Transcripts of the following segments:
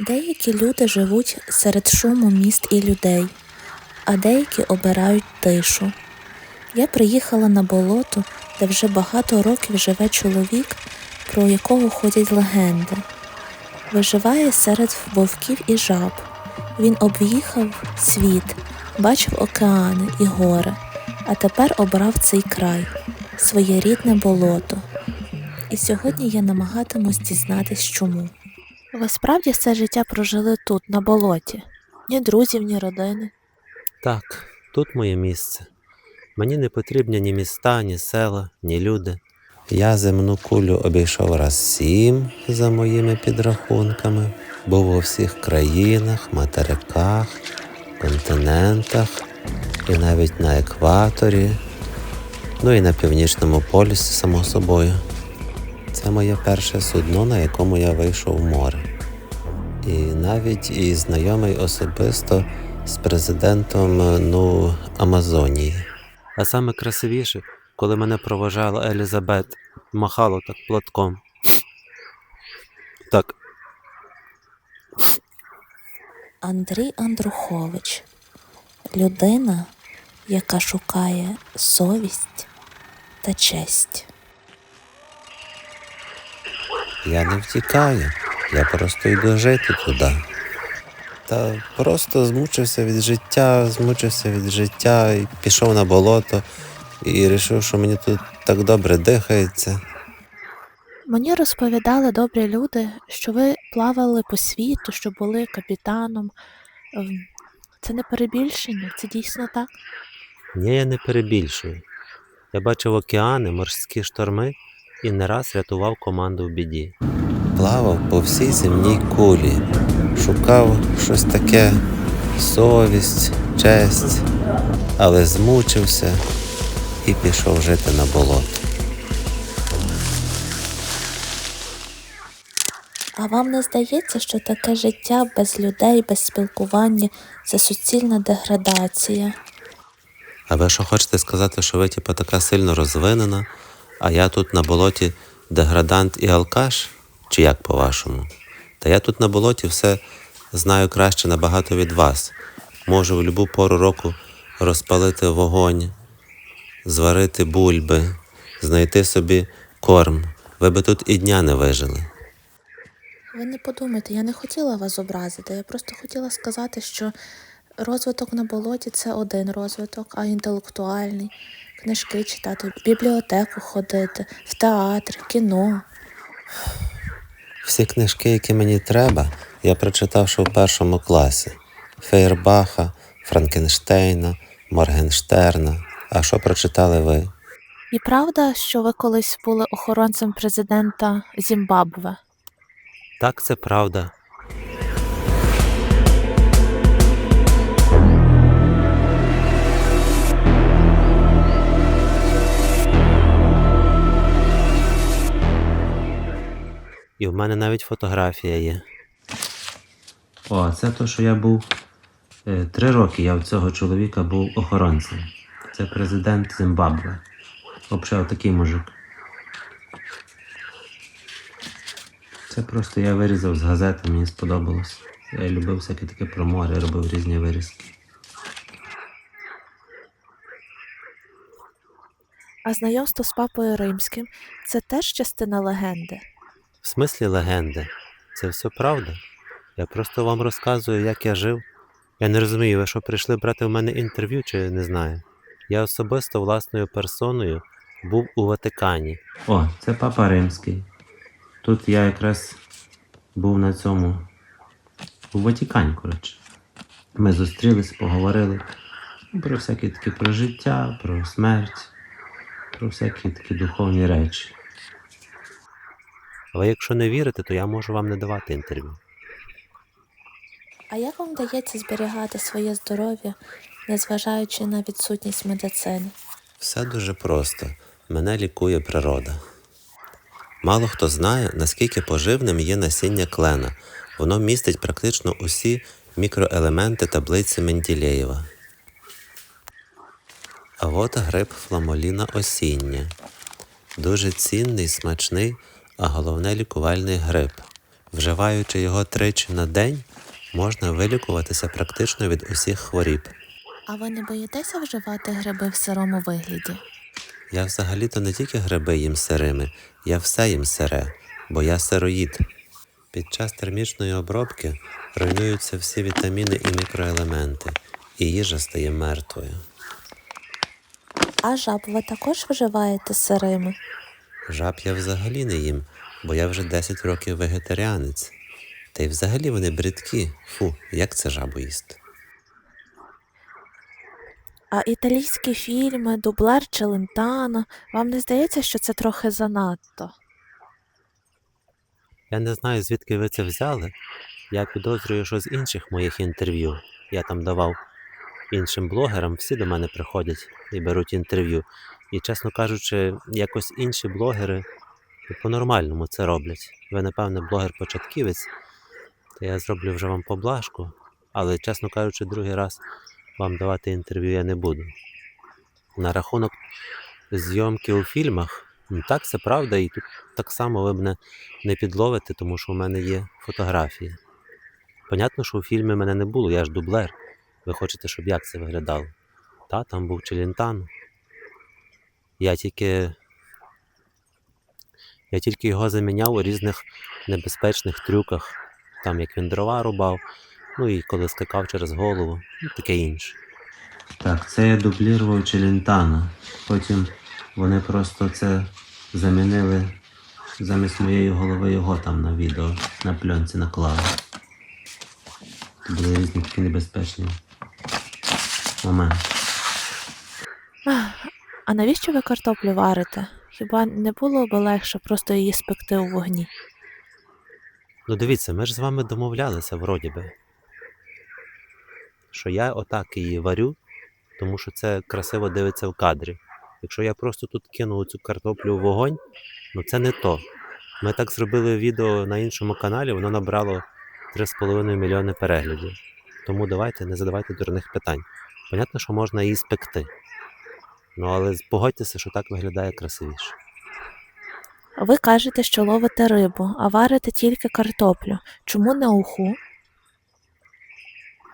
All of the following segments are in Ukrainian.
Деякі люди живуть серед шуму міст і людей, а деякі обирають тишу. Я приїхала на болото, де вже багато років живе чоловік, про якого ходять легенди. Виживає серед вовків і жаб. Він об'їхав світ, бачив океани і гори, а тепер обрав цей край, своє рідне болото. І сьогодні я намагатимусь дізнатись чому. Ви справді все життя прожили тут, на болоті? Ні друзів, ні родини. Так, тут моє місце. Мені не потрібні ні міста, ні села, ні люди. Я земну кулю обійшов раз сім за моїми підрахунками, був у всіх країнах, материках, континентах і навіть на екваторі, ну і на північному полюсі, само собою. Це моє перше судно, на якому я вийшов в море. І навіть і знайомий особисто з президентом ну, Амазонії. А саме красивіше, коли мене проважала Елізабет, махало так платком. Так, Андрій Андрухович людина, яка шукає совість та честь. я не втікаю, я просто йду жити туди. Та просто змучився від життя, змучився від життя і пішов на болото і вирішив, що мені тут так добре дихається. Мені розповідали добрі люди, що ви плавали по світу, що були капітаном. Ем, Це не перебільшення, це дійсно так. Ні, я не перебільшую. Я бачив океани, морські шторми і не раз рятував команду в біді. Плавав по всій земній кулі, шукав щось таке совість, честь, але змучився і пішов жити на болото. А вам не здається, що таке життя без людей, без спілкування це суцільна деградація? А ви що хочете сказати, що ви типу, така сильно розвинена, а я тут на болоті деградант і алкаш? Чи як по-вашому? Та я тут на болоті все знаю краще набагато від вас. Можу в будь-яку пору року розпалити вогонь, зварити бульби, знайти собі корм. Ви би тут і дня не вижили. Ви не подумайте, я не хотіла вас образити. Я просто хотіла сказати, що розвиток на болоті це один розвиток, а інтелектуальний. Книжки читати, в бібліотеку ходити, в театр, кіно. Всі книжки, які мені треба, я прочитав ще в першому класі: Фейербаха, Франкенштейна, Моргенштерна. А що прочитали ви? І правда, що ви колись були охоронцем президента Зімбабве? Так, це правда. І в мене навіть фотографія є. О, це то, що я був. е, Три роки я в цього чоловіка був охоронцем. Це президент Зимбабве. Взагалі, такий мужик. Це просто я вирізав з газети, мені сподобалось. Я любив всяке таке про море, робив різні вирізки. А знайомство з папою римським це теж частина легенди. Смислі легенди? Це все правда. Я просто вам розказую, як я жив. Я не розумію, ви що прийшли брати в мене інтерв'ю, чи не знаю. Я особисто власною персоною був у Ватикані. О, це папа римський. Тут я якраз був на цьому. У Ватикані, коротше. Ми зустрілись, поговорили про всякі такі про життя, про смерть, про всякі такі духовні речі. Але якщо не вірите, то я можу вам не давати інтерв'ю. А як вам вдається зберігати своє здоров'я, незважаючи на відсутність медицини? Все дуже просто. Мене лікує природа. Мало хто знає, наскільки поживним є насіння клена. Воно містить практично усі мікроелементи таблиці Менділеєва. А от гриб фламоліна осіння. Дуже цінний, смачний, а головне лікувальний гриб. Вживаючи його тричі на день, можна вилікуватися практично від усіх хворіб. А ви не боїтеся вживати гриби в сирому вигляді? Я взагалі-то не тільки гриби їм сирими, я все їм сире, бо я сироїд. Під час термічної обробки руйнуються всі вітаміни і мікроелементи, і їжа стає мертвою. А жаб ви також вживаєте сирими? Жаб я взагалі не їм, бо я вже 10 років вегетаріанець. Та й взагалі вони бридкі. Фу, як це жабу їсти? А італійські фільми, дублер Челентано, вам не здається, що це трохи занадто? Я не знаю, звідки ви це взяли. Я підозрюю, що з інших моїх інтерв'ю я там давав іншим блогерам, всі до мене приходять і беруть інтерв'ю. І, чесно кажучи, якось інші блогери по-нормальному це роблять. Ви, напевне, блогер-початківець, то я зроблю вже вам поблажку, але, чесно кажучи, другий раз вам давати інтерв'ю я не буду. На рахунок зйомки у фільмах, ну, так, це правда, і тут так само ви мене не підловите, тому що у мене є фотографії. Понятно, що у фільмі мене не було, я ж дублер. Ви хочете, щоб як це виглядало? Та, там був Челентано. Я тільки. Я тільки його заміняв у різних небезпечних трюках, там як він дрова рубав, ну і коли скакав через голову, ну таке інше. Так, це я дублірував Челентано. Потім вони просто це замінили замість моєї голови його там на відео, на пленці наклали. Це були різні такі небезпечні моменти. А навіщо ви картоплю варите? Хіба не було б легше просто її спекти у вогні? Ну дивіться, ми ж з вами домовлялися вроді би. Що я отак її варю, тому що це красиво дивиться в кадрі. Якщо я просто тут кину цю картоплю в вогонь, ну це не то. Ми так зробили відео на іншому каналі, воно набрало 3,5 мільйони переглядів. Тому давайте не задавайте дурних питань. Понятно, що можна її спекти. Ну але погодьтеся, що так виглядає красивіше. Ви кажете, що ловите рибу, а варите тільки картоплю. Чому не уху?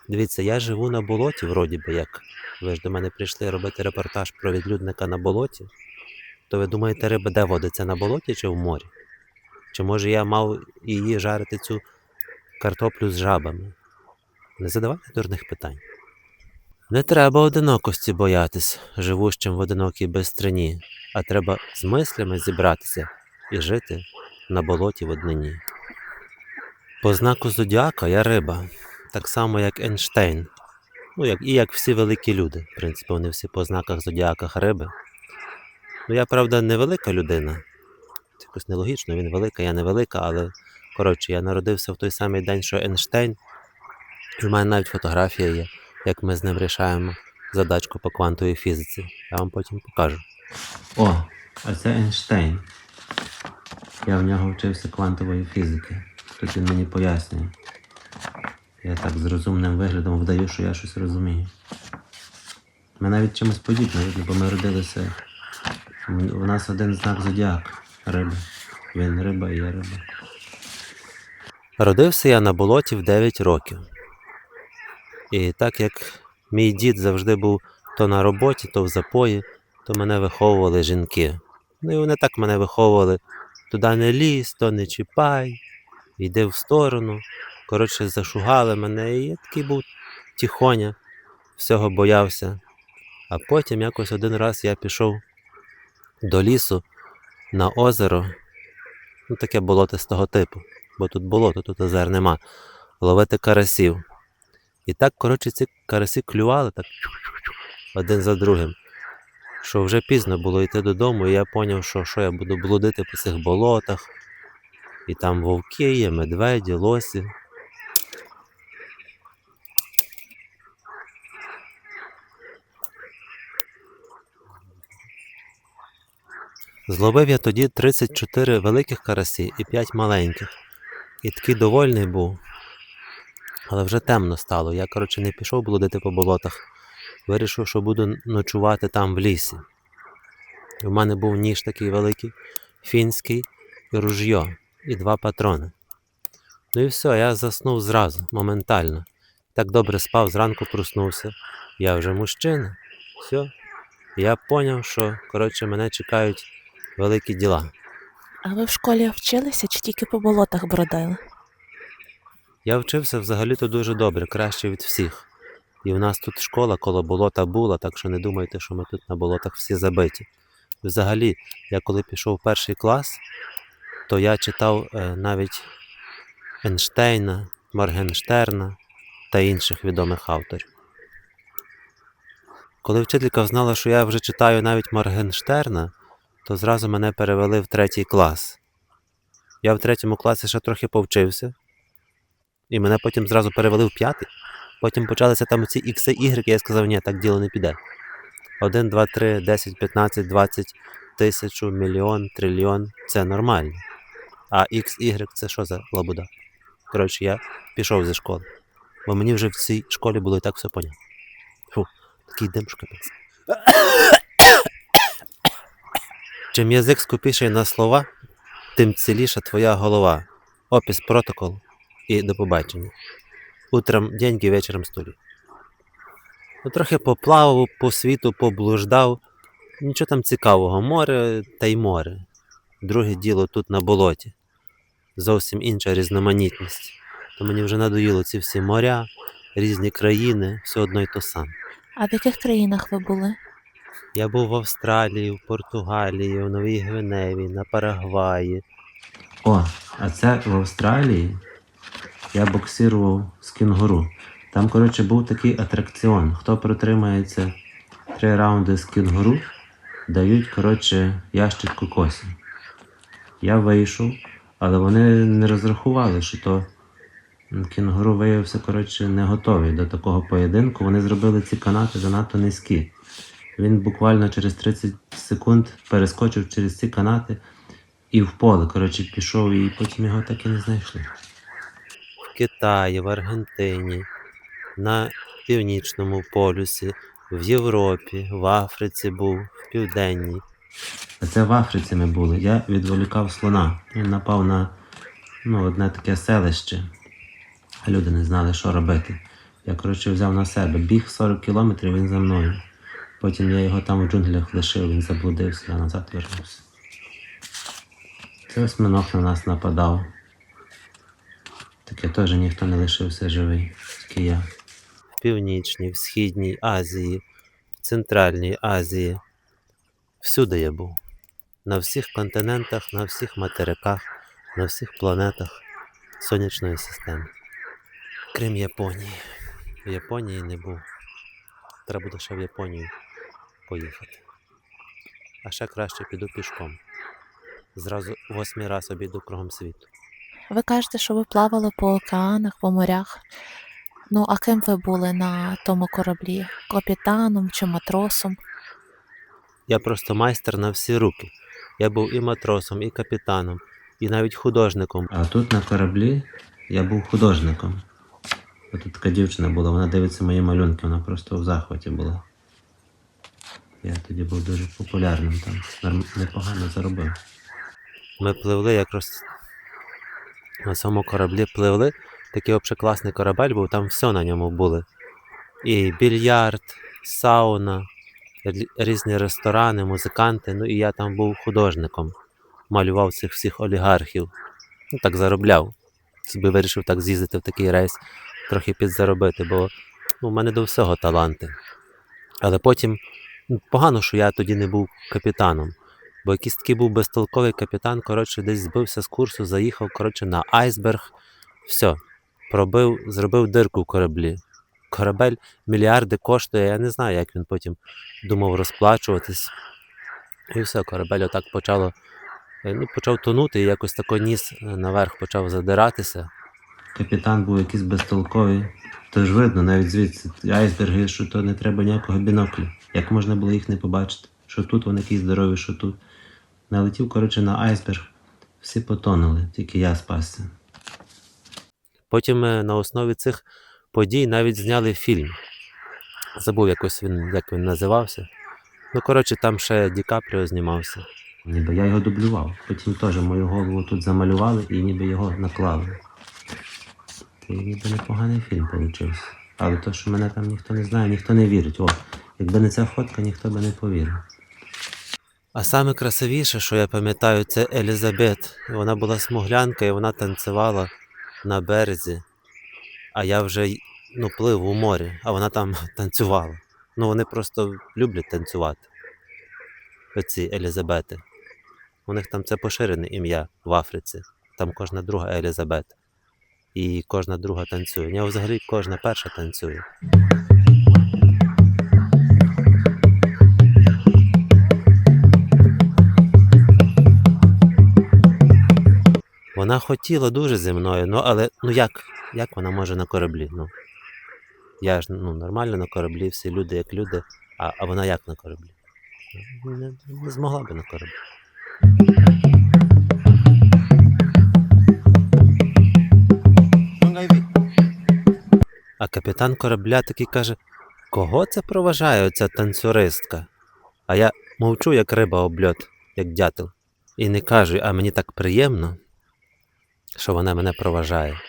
Дивіться, я живу на болоті, вроді би як. Ви ж до мене прийшли робити репортаж про відлюдника на болоті. То ви думаєте, риба де водиться на болоті чи в морі? Чи може я мав її жарити цю картоплю з жабами? Не задавайте дурних питань. Не треба одинокості боятись, живущим в одинокій безстрині, а треба з мислями зібратися і жити на болоті в однині. По знаку зодіака я риба, так само як Ейнштейн. Ну, як, і як всі великі люди. В принципі, вони всі по знаках зодіаках риби. Ну, я, правда, невелика людина. Це якось нелогічно, він велика, я невелика, але коротше, я народився в той самий день, що Ейнштейн. І в мене навіть фотографія є, як ми з ним рішаємо задачку по квантовій фізиці. Я вам потім покажу. О, а це Ейнштейн. Я в нього вчився квантової фізики. Тут він мені пояснює. Я так з розумним виглядом вдаю, що я щось розумію. Ми навіть чимось подібне, бо ми родилися. У нас один знак зодіак риба. Він риба і я риба. Родився я на болоті в 9 років. І так як мій дід завжди був то на роботі, то в запої, то мене виховували жінки. Ну і вони так мене виховували. Туди не лізь, то не чіпай, йди в сторону. Коротше, зашугали мене, і я такий був тихоня, всього боявся. А потім якось один раз я пішов до лісу на озеро, ну таке болотистого типу, бо тут болото, тут озер нема, ловити карасів. І так, коротше, ці карасі клювали так один за другим. Що вже пізно було йти додому, і я зрозумів, що, що я буду блудити по цих болотах. І там вовки є, медведі, лосі. Зловив я тоді 34 великих карасі і 5 маленьких. І такий довольний був. Але вже темно стало. Я, коротше, не пішов блудити по болотах. Вирішив, що буду ночувати там в лісі. У мене був ніж такий великий, фінський і ружйо, і два патрони. Ну і все, я заснув зразу, моментально. Так добре спав, зранку проснувся. Я вже мужчина. Все. Я зрозумів, що коротше, мене чекають великі діла. А ви в школі вчилися чи тільки по болотах бродили? Я вчився взагалі-то дуже добре, краще від всіх. І в нас тут школа коло болота була, так що не думайте, що ми тут на болотах всі забиті. Взагалі, я коли пішов в перший клас, то я читав е, навіть Ейнштейна, Моргенштерна та інших відомих авторів. Коли вчителька взнала, що я вже читаю навіть Моргенштерна, то зразу мене перевели в третій клас. Я в третьому класі ще трохи повчився, і мене потім зразу перевели в п'ятий. Потім почалися там ці ікси, ігреки, я сказав, ні, так діло не піде. 1, 2, 3, 10, 15, 20, тисячу, мільйон, трильйон це нормально. А X, Y це що за лабуда? Коротше, я пішов зі школи. Бо мені вже в цій школі було і так все понятно. Фу, такий дим капець. Чим язик скупіший на слова, тим ціліша твоя голова. Опис протокол і до побачення. Утром деньги, вечором стулі. Ну, трохи поплавав по світу, поблуждав. Нічого там цікавого, море та й море. Друге діло тут на болоті. Зовсім інша різноманітність. То мені вже надоїло ці всі моря, різні країни, все одно й то саме. А в яких країнах ви були? Я був в Австралії, в Португалії, в Новій Гвиневі, на Парагваї. О, а це в Австралії я боксирував з кінгуру. Там, коротше, був такий атракціон. Хто протримається три раунди з кінгуру, дають, коротше, ящик кокосів. Я вийшов, але вони не розрахували, що то кінгуру виявився, коротше, не готовий до такого поєдинку. Вони зробили ці канати занадто низькі. Він буквально через 30 секунд перескочив через ці канати і в поле, коротше, пішов, і потім його так і не знайшли. В Китаї, в Аргентині, на Північному полюсі, в Європі, в Африці був, в Південній. Це в Африці ми були. Я відволікав слона. Він напав на ну, одне таке селище. Люди не знали, що робити. Я, коротше, взяв на себе. Біг 40 кілометрів, він за мною. Потім я його там у джунглях лишив, він заблудився, я назад вернувся. Це осьминог на нас нападав. Таке теж ніхто не лишився живий, тільки я. В Північній, в Східній Азії, в Центральній Азії. Всюди я був. На всіх континентах, на всіх материках, на всіх планетах сонячної системи. Крім Японії. В Японії не був. Треба буде ще в Японію поїхати. А ще краще піду пішком. Зразу восьмий раз обійду кругом світу. Ви кажете, що ви плавали по океанах, по морях. Ну, а ким ви були на тому кораблі? Капітаном чи матросом? Я просто майстер на всі руки. Я був і матросом, і капітаном, і навіть художником. А тут на кораблі я був художником. А тут така дівчина була, вона дивиться мої малюнки, вона просто в захваті була. Я тоді був дуже популярним там, непогано заробив. Ми пливли якраз на цьому кораблі пливли. Такий класний корабель був, там все на ньому були. І більярд, сауна, різні ресторани, музиканти. Ну і я там був художником. Малював цих всіх олігархів. Ну так заробляв. Собі вирішив так з'їздити в такий рейс, трохи підзаробити, бо ну, в мене до всього таланти. Але потім ну, погано, що я тоді не був капітаном. Бо якийсь такий був безтолковий капітан, коротше, десь збився з курсу, заїхав коротше, на айсберг. Все, пробив, зробив дирку в кораблі. Корабель мільярди коштує, я не знаю, як він потім думав розплачуватись. І все, корабель отак почало, е, ну, почав тонути і якось тако ніс е, наверх почав задиратися. Капітан був якийсь безтолковий. Тож видно, навіть звідси айсберги, що то не треба ніякого бінокля. Як можна було їх не побачити? Що тут вони якісь здорові, що тут. Налетів, коротше, на айсберг. Всі потонули, тільки я спасся. Потім е, на основі цих подій навіть зняли фільм. Забув якось він, як він називався. Ну, коротше, там ще Ді Капріо знімався. Ніби я його дублював. Потім теж мою голову тут замалювали і ніби його наклали. Такий ніби непоганий фільм получився. Але то, що мене там ніхто не знає, ніхто не вірить. О, якби не ця фотка, ніхто би не повірив. А саме красивіше, що я пам'ятаю, це Елізабет. Вона була смуглянка і вона танцювала на березі. А я вже ну, плив у морі, а вона там танцювала. Ну, вони просто люблять танцювати. Оці Елізабети. У них там це поширене ім'я в Африці. Там кожна друга Елізабет. І кожна друга танцює. Ні, взагалі кожна перша танцює. Вона хотіла дуже зі мною, ну але ну як, як вона може на кораблі? Ну, я ж ну, нормально на кораблі, всі люди як люди, а, а вона як на кораблі? Ну, Не, не змогла би на кораблі. А капітан корабля такий каже: кого це проважає оця танцюристка? А я мовчу, як риба об льот, як дятел. І не кажу, а мені так приємно, що вона мене проважає.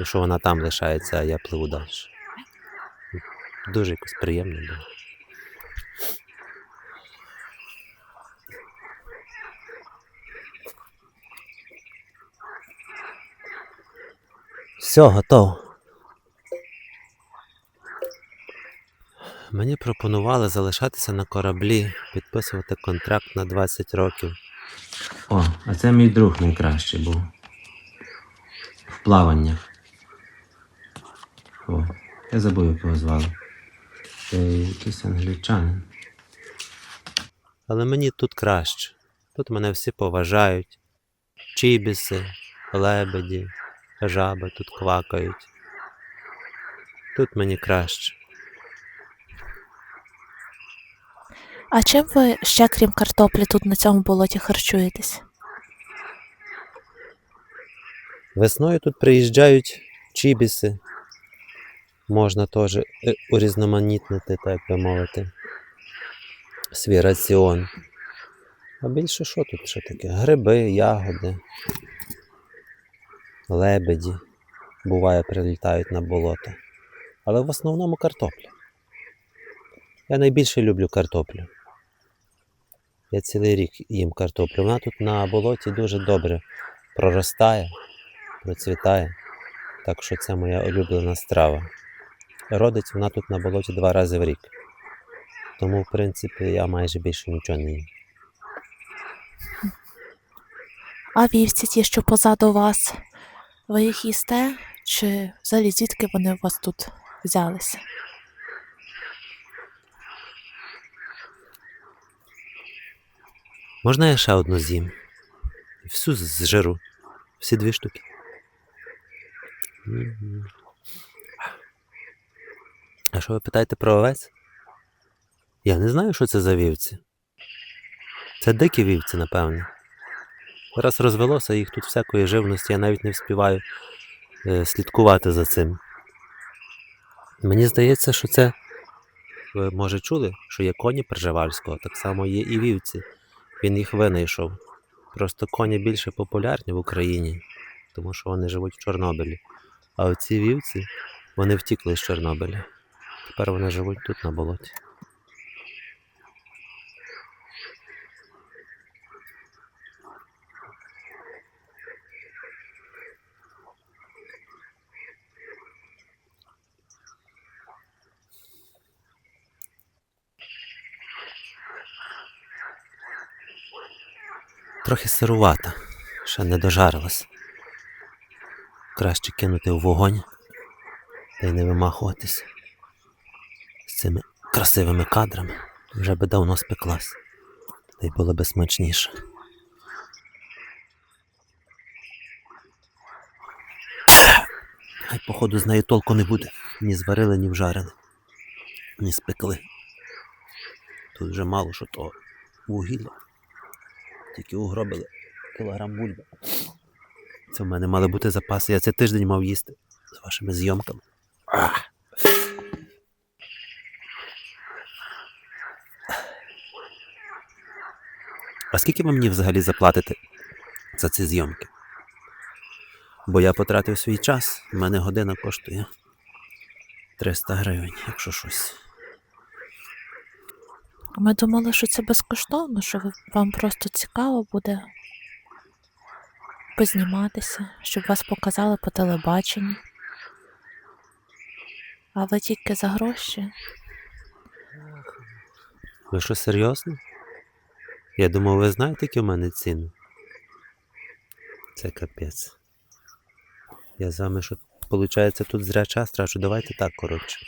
І що вона там лишається, а я пливу далі. Дуже якось приємно було. Все, готово. Мені пропонували залишатися на кораблі, підписувати контракт на 20 років. О, а це мій друг найкращий був. В плаваннях. О, я забув, як його звали. Це якийсь англічанин. Але мені тут краще. Тут мене всі поважають. Чібіси, лебеді, жаби тут квакають. Тут мені краще. А чим ви ще, крім картоплі, тут на цьому болоті харчуєтесь? Весною тут приїжджають чібіси. Можна теж е, урізноманітнити, так би мовити, свій раціон. А більше що тут ще таке? Гриби, ягоди, лебеді. Буває, прилітають на болото. Але в основному картопля. Я найбільше люблю картоплю. Я цілий рік їм картоплю. Вона тут на болоті дуже добре проростає процвітає. Так що це моя улюблена страва. Родить вона тут на болоті два рази в рік. Тому, в принципі, я майже більше нічого не їм. А вівці ті, що позаду вас, ви їх їсте? Чи взагалі звідки вони у вас тут взялися? Можна я ще одну з'їм? Всю зжиру. Всі дві штуки. А що ви питаєте про овець? Я не знаю, що це за вівці. Це дикі вівці, напевно. Раз розвелося їх тут всякої живності, я навіть не вспіваю е, слідкувати за цим. Мені здається, що це. Ви може чули, що є коні Пржевальського, так само є і вівці. Він їх винайшов. Просто коні більше популярні в Україні, тому що вони живуть в Чорнобилі. А оці вівці вони втікли з Чорнобиля. Тепер вони живуть тут на болоті. Трохи сирувата, ще не дожарилась. Краще кинути в вогонь та й не вимахуватись з цими красивими кадрами. Вже би давно спеклась. Та й було би смачніше. Хай, походу, з нею толку не буде. Ні зварили, ні вжарили, ні спекли. Тут вже мало що того вугілля. Тільки угробили кілограм бульби. Це в мене мали бути запаси. Я це тиждень мав їсти з вашими зйомками. Ах. А скільки ви мені взагалі заплатите за ці зйомки? Бо я потратив свій час, в мене година коштує 300 гривень, якщо щось. Ми думали, що це безкоштовно, що ви- вам просто цікаво буде позніматися, щоб вас показали по телебаченню. А ви тільки за гроші. Ви що серйозно? Я думав, ви знаєте, які в мене ціни. Це капець. Я з вами, що виходить, тут зря час трачу. Давайте так, коротше.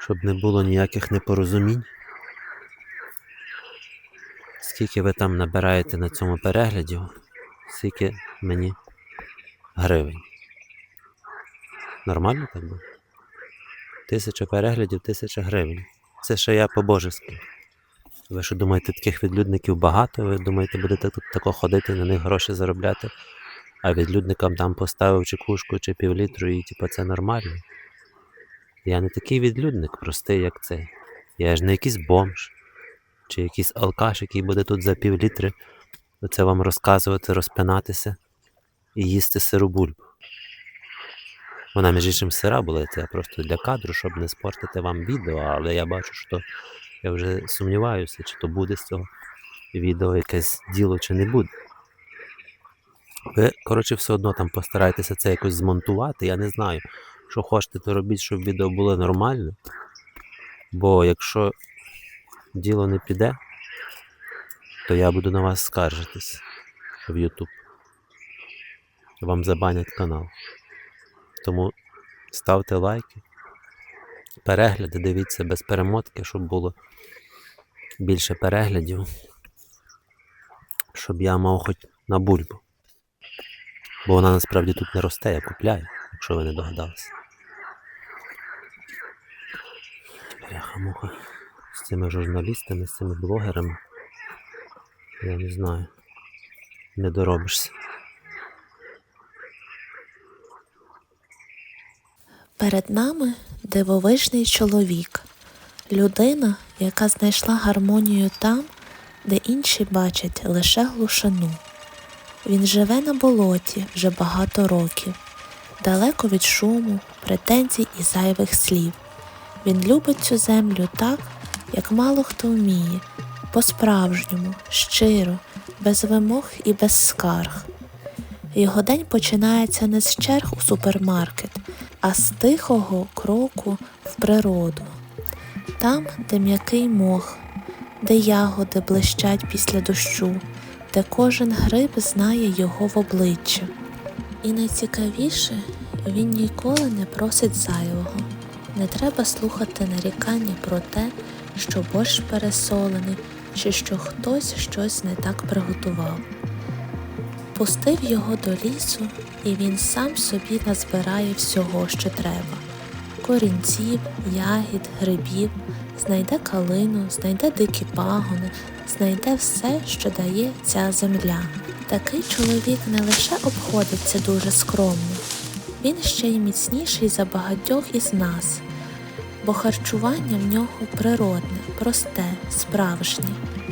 Щоб не було ніяких непорозумінь. Скільки ви там набираєте на цьому перегляді, скільки мені гривень. Нормально так буде? Тисяча переглядів, тисяча гривень. Це ще я по-божески. Ви що думаєте, таких відлюдників багато? Ви думаєте, будете тут тако ходити, на них гроші заробляти, а відлюдникам там поставив чи кушку, чи півлітру, і типу це нормально? Я не такий відлюдник, простий, як цей. Я ж не якийсь бомж, чи якийсь алкаш, який буде тут за півлітри оце вам розказувати, розпинатися і їсти сиру бульбу. Вона, між іншим, сира була, це просто для кадру, щоб не спортити вам відео, але я бачу, що я вже сумніваюся, чи то буде з цього відео якесь діло, чи не буде. Ви, коротше, все одно там постарайтеся це якось змонтувати. Я не знаю, що хочете, то робіть, щоб відео було нормально. Бо якщо діло не піде, то я буду на вас скаржитись в YouTube. Вам забанять канал. Тому ставте лайки, перегляди, дивіться без перемотки, щоб було більше переглядів, щоб я мав хоч на бульбу. Бо вона насправді тут не росте, я купляю, якщо ви не догадалися. Бляха-муха. З цими журналістами, з цими блогерами. Я не знаю. Не доробишся. Перед нами дивовижний чоловік, людина, яка знайшла гармонію там, де інші бачать лише глушину. Він живе на болоті вже багато років, далеко від шуму, претензій і зайвих слів. Він любить цю землю так, як мало хто вміє, по-справжньому, щиро, без вимог і без скарг. Його день починається не з черг у супермаркет, а з тихого кроку в природу. Там, де м'який мох, де ягоди блищать після дощу, де кожен гриб знає його в обличчя. І найцікавіше, він ніколи не просить зайвого. Не треба слухати нарікання про те, що борщ пересолений, чи що хтось щось не так приготував. Пустив його до лісу, і він сам собі назбирає всього, що треба: корінців, ягід, грибів, знайде калину, знайде дикі пагони, знайде все, що дає ця земля. Такий чоловік не лише обходиться дуже скромно, він ще й міцніший за багатьох із нас, бо харчування в нього природне, просте, справжнє.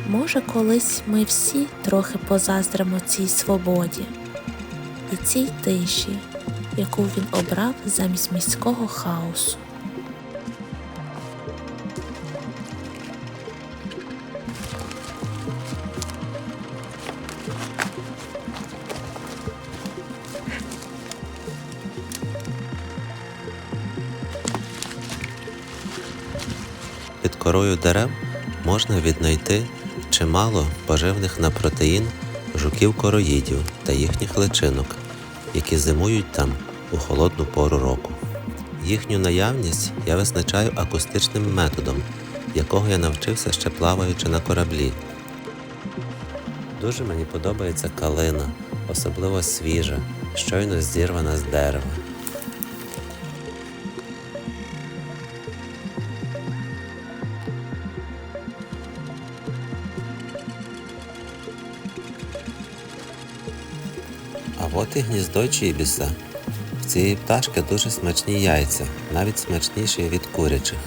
Може, колись ми всі трохи позаздримо цій свободі і цій тиші, яку він обрав замість міського хаосу. Корою дерев можна віднайти чимало поживних на протеїн жуків-короїдів та їхніх личинок, які зимують там у холодну пору року. Їхню наявність я визначаю акустичним методом, якого я навчився ще плаваючи на кораблі. Дуже мені подобається калина, особливо свіжа, щойно зірвана з дерева. І гніздо Чібіса. В цієї пташки дуже смачні яйця, навіть смачніші від курячих.